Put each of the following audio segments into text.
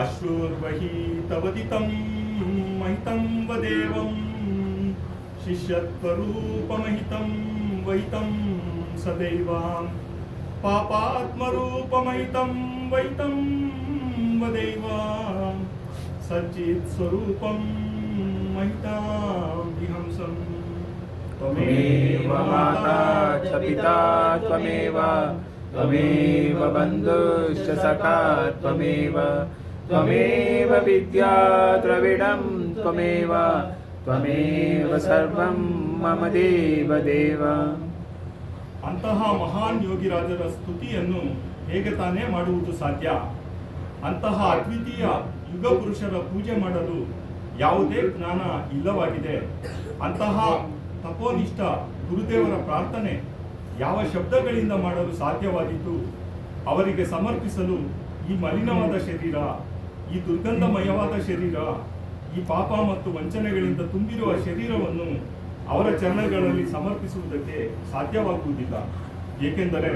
अश्रुर्वहीतवदितं महितं वदेवं शिष्यत्वरूपमहितं वैतं सदैवां पापात्मरूपमहितं वैतं सच्चित्स्वरूपं महितां विहंसं त्वमेव माता च पिता त्वमेव त्वमेव बन्धुश्च सखा त्वमेव त्वमेव विद्या द्रविडं त्वमेव त्वमेव सर्वं मम देव देव ಅಂತಹ ಮಹಾನ್ ಯೋಗಿರಾಜರ ಸ್ತುತಿಯನ್ನು ಹೇಗೆ ತಾನೇ ಮಾಡುವುದು ಸಾಧ್ಯ ಅಂತಹ ಅದ್ವಿತೀಯ ಯುಗ ಪುರುಷರ ಪೂಜೆ ಮಾಡಲು ಯಾವುದೇ ಜ್ಞಾನ ಇಲ್ಲವಾಗಿದೆ ಅಂತಹ ತಪೋನಿಷ್ಠ ಗುರುದೇವರ ಪ್ರಾರ್ಥನೆ ಯಾವ ಶಬ್ದಗಳಿಂದ ಮಾಡಲು ಸಾಧ್ಯವಾಗಿದ್ದು ಅವರಿಗೆ ಸಮರ್ಪಿಸಲು ಈ ಮಲಿನವಾದ ಶರೀರ ಈ ದುರ್ಗಂಧಮಯವಾದ ಶರೀರ, ಈ ಪಾಪ ಮತ್ತು ವಂಚನೆಗಳಿಂದ ತುಂಬಿರುವ ಶರೀರವನ್ನು ಅವರ ಚರಣಗಳಲ್ಲಿ ಸಮರ್ಪಿಸುವುದಕ್ಕೆ ಸಾಧ್ಯವಾಗುವುದಿಲ್ಲ. ಏಕೆಂದರೆ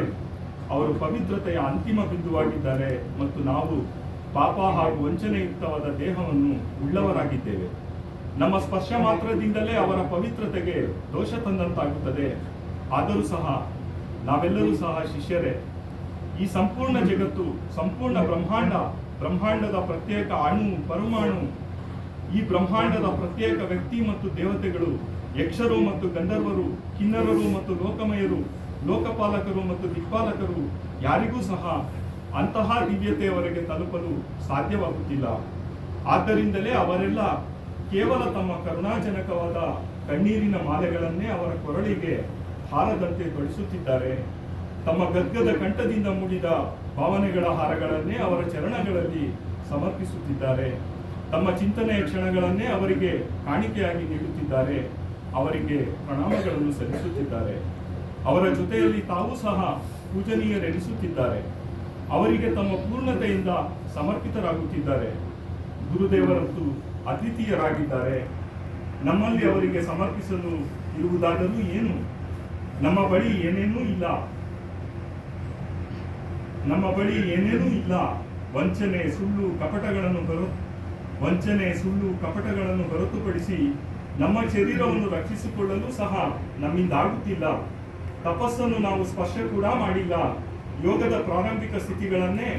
ಅವರು ಪವಿತ್ರತೆಯ ಅಂತಿಮ ಬಿಂದುವಾಗಿದ್ದಾರೆ ಮತ್ತು ನಾವು ಪಾಪ ಹಾಗೂ ವಂಚನೆಯುಕ್ತವಾದ ದೇಹವನ್ನು ಉಳ್ಳವರಾಗಿದ್ದೇವೆ. ನಮ್ಮ ಸ್ಪರ್ಶ ಮಾತ್ರದಿಂದಲೇ ಅವರ ಪವಿತ್ರತೆಗೆ ದೋಷ ತಂದಂತಾಗುತ್ತದೆ. ಆದರೂ ಸಹ ನಾವೆಲ್ಲರೂ ಸಹ ಶಿಷ್ಯರೇ, ಈ ಸಂಪೂರ್ಣ ಜಗತ್ತು, ಸಂಪೂರ್ಣ ಬ್ರಹ್ಮಾಂಡ ಬ್ರಹ್ಮಾಂಡದ ಪ್ರತ್ಯೇಕ ಅಣು, ಪರಮಾಣು, ಈ ಬ್ರಹ್ಮಾಂಡದ ಪ್ರತ್ಯೇಕ ವ್ಯಕ್ತಿ ಮತ್ತು ದೇವತೆಗಳು, ಯಕ್ಷರು ಮತ್ತು ಗಂಧರ್ವರು, ಕಿನ್ನರರು ಮತ್ತು ಲೋಕಮಯರು, ಲೋಕಪಾಲಕರು ಮತ್ತು ದಿಕ್ಪಾಲಕರು, ಯಾರಿಗೂ ಸಹ ಅಂತಹ ದಿವ್ಯತೆಯವರೆಗೆ ತಲುಪಲು ಸಾಧ್ಯವಾಗುತ್ತಿಲ್ಲ. ಆದ್ದರಿಂದಲೇ ಅವರೆಲ್ಲ ಕೇವಲ ತಮ್ಮ ಕರುಣಾಜನಕವಾದ ಕಣ್ಣೀರಿನ ಮಾಲೆಗಳನ್ನೇ ಅವರ ಕೊರಳಿಗೆ ಹಾರದಂತೆ ತೊಡಿಸುತ್ತಿದ್ದಾರೆ. ತಮ್ಮ ಗದ್ಗದ ಕಂಠದಿಂದ ಮೂಡಿದ ಭಾವನೆಗಳ ಹಾರಗಳನ್ನೇ ಅವರ ಚರಣಗಳಲ್ಲಿ ಸಮರ್ಪಿಸುತ್ತಿದ್ದಾರೆ. ತಮ್ಮ ಚಿಂತನೆಯ ಕ್ಷಣಗಳನ್ನೇ ಅವರಿಗೆ ಕಾಣಿಕೆಯಾಗಿ ನೀಡುತ್ತಿದ್ದಾರೆ. ಅವರಿಗೆ ಪ್ರಣಾಮಗಳನ್ನು ಸಲ್ಲಿಸುತ್ತಿದ್ದಾರೆ. ಅವರ ಜೊತೆಯಲ್ಲಿ ತಾವು ಸಹ ಪೂಜನೀಯರೆನಿಸುತ್ತಿದ್ದಾರೆ. ಅವರಿಗೆ ತಮ್ಮ ಪೂರ್ಣತೆಯಿಂದ ಸಮರ್ಪಿತರಾಗುತ್ತಿದ್ದಾರೆ. ಗುರುದೇವರಂತೂ ಅತಿಥಿಯರಾಗಿದ್ದಾರೆ. ನಮ್ಮಲ್ಲಿ ಅವರಿಗೆ ಸಮರ್ಪಿಸಲು ಇರುವುದಾದರೂ ಏನು? ನಮ್ಮ ಬಳಿ ಏನೇನೂ ಇಲ್ಲ. ನಮ್ಮ ಬಳಿ ಏನೇನೂ ಇಲ್ಲ. ವಂಚನೆ, ಸುಳ್ಳು, ಕಪಟಗಳನ್ನು ಹೊರ ವಂಚನೆ, ಸುಳ್ಳು, ಕಪಟಗಳನ್ನು ಹೊರತುಪಡಿಸಿ ನಮ್ಮ ಶರೀರವನ್ನು ರಕ್ಷಿಸಿಕೊಳ್ಳಲು ಸಹ ನಮ್ಮಿಂದ ಆಗುತ್ತಿಲ್ಲ. ತಪಸ್ಸನ್ನು ನಾವು ಸ್ಪರ್ಶ ಕೂಡ ಮಾಡಿಲ್ಲ. ಯೋಗದ ಪ್ರಾರಂಭಿಕ ಸ್ಥಿತಿಗಳನ್ನೇ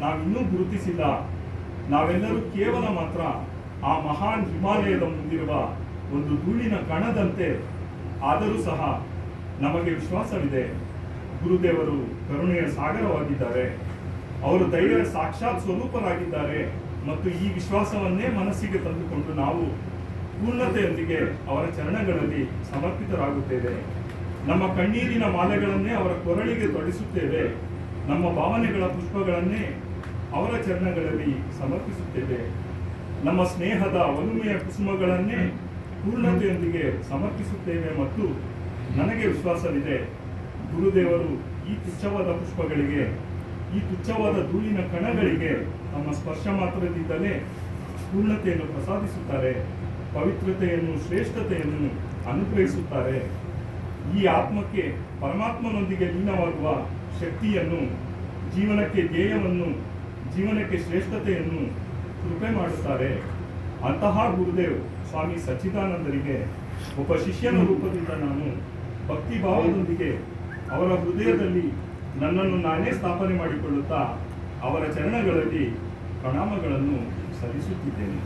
ನಾವಿನ್ನೂ ಗುರುತಿಸಿಲ್ಲ. ನಾವೆಲ್ಲರೂ ಕೇವಲ ಮಾತ್ರ ಆ ಮಹಾನ್ ಹಿಮಾಲಯದ ಮುಂದಿರುವ ಒಂದು ಧೂಳಿನ ಕಣದಂತೆ ಆದರೂ ಸಹ ನಮಗೆ ವಿಶ್ವಾಸವಿದೆ. ಗುರುದೇವರು ಕರುಣೆಯ ಸಾಗರವಾಗಿದ್ದಾರೆ. ಅವರು ದೈವದ ಸಾಕ್ಷಾತ್ ಸ್ವರೂಪರಾಗಿದ್ದಾರೆ ಮತ್ತು ಈ ವಿಶ್ವಾಸವನ್ನೇ ಮನಸ್ಸಿಗೆ ತಂದುಕೊಂಡು ನಾವು ಪೂರ್ಣತೆಯೊಂದಿಗೆ ಅವರ ಚರಣಗಳಲ್ಲಿ ಸಮರ್ಪಿತರಾಗುತ್ತೇವೆ. ನಮ್ಮ ಕಣ್ಣೀರಿನ ಮಾಲೆಗಳನ್ನೇ ಅವರ ಕೊರಳಿಗೆ ತೊಡಿಸುತ್ತೇವೆ. ನಮ್ಮ ಭಾವನೆಗಳ ಪುಷ್ಪಗಳನ್ನೇ ಅವರ ಚರಣಗಳಲ್ಲಿ ಸಮರ್ಪಿಸುತ್ತೇವೆ. ನಮ್ಮ ಸ್ನೇಹದ ಒಲುಮೆಯ ಕುಸುಮಗಳನ್ನೇ ಪೂರ್ಣತೆಯೊಂದಿಗೆ ಸಮರ್ಪಿಸುತ್ತೇವೆ ಮತ್ತು ನನಗೆ ವಿಶ್ವಾಸವಿದೆ. ಗುರುದೇವರು ಈ ತುಚ್ಛವಾದ ಪುಷ್ಪಗಳಿಗೆ, ಈ ತುಚ್ಛವಾದ ಧೂಳಿನ ಕಣಗಳಿಗೆ ತಮ್ಮ ಸ್ಪರ್ಶ ಮಾತ್ರದಿಂದಲೇ ಪೂರ್ಣತೆಯನ್ನು ಪ್ರಸಾದಿಸುತ್ತಾರೆ, ಪವಿತ್ರತೆಯನ್ನು, ಶ್ರೇಷ್ಠತೆಯನ್ನು ಅನುಗ್ರಹಿಸುತ್ತಾರೆ. ಈ ಆತ್ಮಕ್ಕೆ ಪರಮಾತ್ಮನೊಂದಿಗೆ ಲೀನವಾಗುವ ಶಕ್ತಿಯನ್ನು, ಜೀವನಕ್ಕೆ ಧ್ಯೇಯವನ್ನು, ಜೀವನಕ್ಕೆ ಶ್ರೇಷ್ಠತೆಯನ್ನು ಕೃಪೆ ಮಾಡುತ್ತಾರೆ. ಅಂತಹ ಗುರುದೇವ್ ಸ್ವಾಮಿ ಸಚ್ಚಿದಾನಂದರಿಗೆ ಒಬ್ಬ ಶಿಷ್ಯನ ರೂಪದಿಂದ ನಾನು ಭಕ್ತಿ ಭಾವದೊಂದಿಗೆ ಅವರ ಹೃದಯದಲ್ಲಿ ನನ್ನನ್ನು ನಾನೇ ಸ್ಥಾಪನೆ ಮಾಡಿಕೊಳ್ಳುತ್ತಾ ಅವರ ಚರಣಗಳಲ್ಲಿ ಪ್ರಣಾಮಗಳನ್ನು ಸಲ್ಲಿಸುತ್ತಿದ್ದೇನೆ.